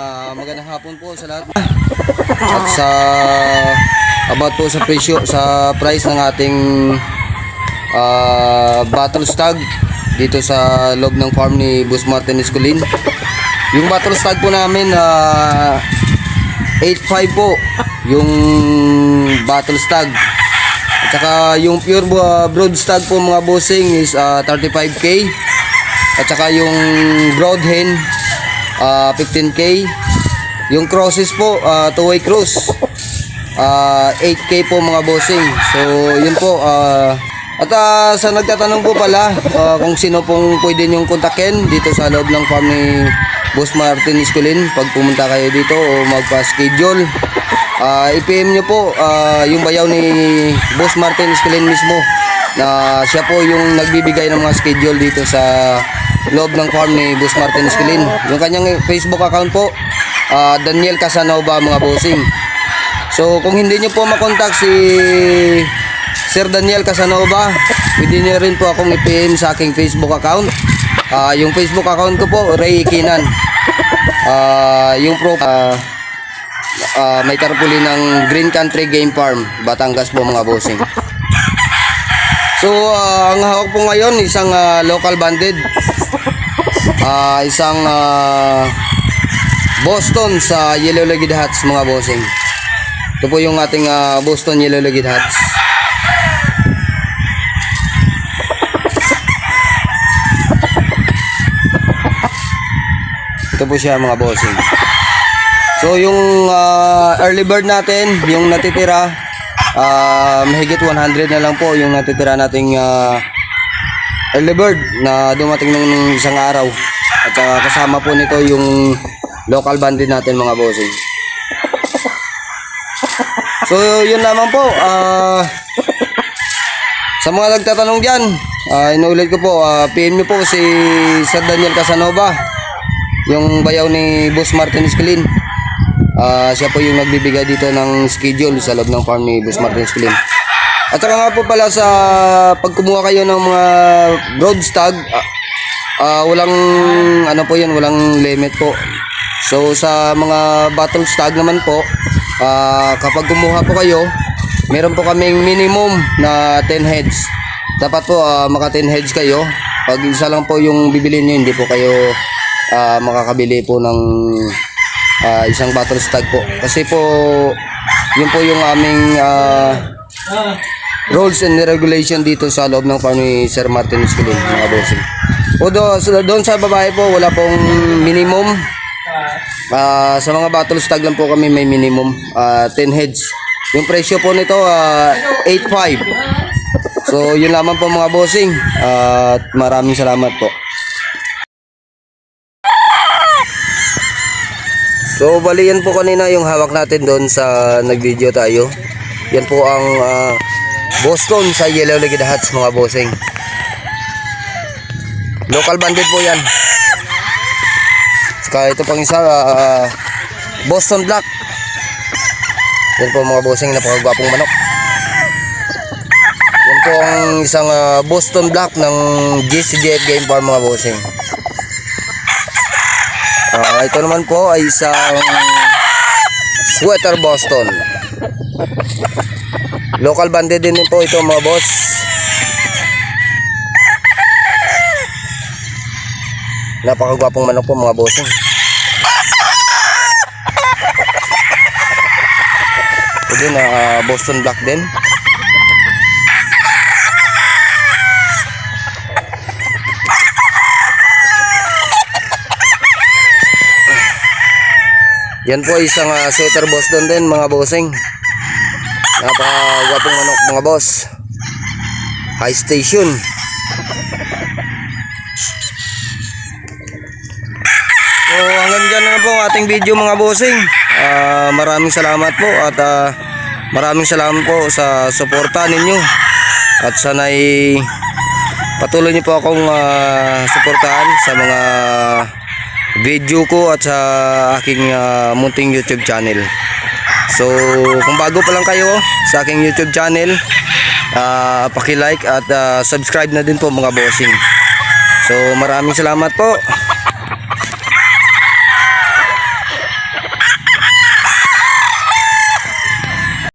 Ah, magandang hapon po sa lahat. At sa about po sa presyo, sa price ng ating ah, battle stag dito sa loob ng farm ni Boss Martin Escolin. Yung battle stag po namin ah 8.5 po yung battle stag. At saka yung pure uh, broad stag po mga bossing is ah, 35k. At saka yung broad hen ah, 15k. Yung crosses po ah, two-way cross ah, 8k po mga bossing. So yun po ah, at ah, sa nagtatanong po pala ah, kung sino pong pwede niyong kontakin dito sa loob ng farm ni Boss Martin Isculin pag pumunta kayo dito o magpa-schedule ah, i-PM nyo po ah, yung bayaw ni Boss Martin Isculin mismo na siya po yung nagbibigay ng mga schedule dito sa loob ng farm ni Boss Martin Isculin yung kanyang Facebook account po ah, Daniel Casanova mga bossing So kung hindi nyo po makontak si Sir Daniel Casanova, pwede nyo rin po akong i-PM sa aking Facebook account. Ah, yung Facebook account ko po, Ray Kinan. Ah, yung pro ah, ah, may tarpaulin ng Green Country Game Farm, Batangas po mga bossing. So ah, ang hawak po ngayon isang ah, local banded. Ah, isang ah, Boston sa Yellow Legged Hats mga bossing. Ito po yung ating ah, Boston Yellow Legged Hats. Ito po siya mga bossing. So yung ah, early bird natin, yung natitira, ah, mahigit 100 na lang po yung natitira nating ah, early bird na dumating nung isang araw. At saka kasama po nito yung local bandit natin mga bossing. So yun lamang po. ah sa mga nagtatanong dyan, ah inuulit ko po, ah, PM nyo po si Sir Daniel Casanova, yung bayaw ni Boss Martin Escalin. Ah siya po yung nagbibigay dito ng schedule sa loob ng farm ni Boss Martin Escalin. At saka nga po pala sa pag kayo ng mga broad stag, ah, ah, walang ano po yan, walang limit po. So sa mga battle stag naman po, ah, kapag kumuha po kayo, meron po kaming minimum na 10 heads. Dapat po ah, maka 10 heads kayo. Pag isa lang po yung bibili niyo, hindi po kayo ah, makakabili po ng ah, isang battle stag po. Kasi po yun po yung aming ah, rules and regulation dito sa loob ng farm ni Sir Martin Escalin, mga bossing. O doon sa babae po, wala pong minimum. Ah, sa mga battle stag lang po kami may minimum ah, 10 heads. Yung presyo po nito ah, 8.5. So yun lamang po mga bossing. At maraming salamat po. So bali yan po kanina yung hawak natin doon sa nag-video tayo. Yan po ang ah, Boston sa Yellow Legged Hats mga bossing. Local bandit po yan. Saka ito pang isa, ah, Boston Black. Yan po mga bossing, napakagwapong manok. Yan po ang isang ah, Boston Black ng GCJF Game Farm mga bossing. Ah, ito naman po ay isang Sweater Boston. Local banded din po ito mga boss. Napakagwapong manok po mga bossing. Ito din, ah, Boston Black din. Yan po isang uh, sweater Boston din mga bossing. Napakagwapong manok mga boss. High station. So hanggang dyan na po ating video mga bossing. Ah, maraming salamat po at ah, maraming salamat po sa suporta ninyo. At sana'y patuloy niyo po akong ah, suportahan sa mga video ko at sa aking ah, munting YouTube channel. So, kung bago pa lang kayo sa aking YouTube channel, ah paki-like at ah, subscribe na din po mga bossing. So, maraming salamat po.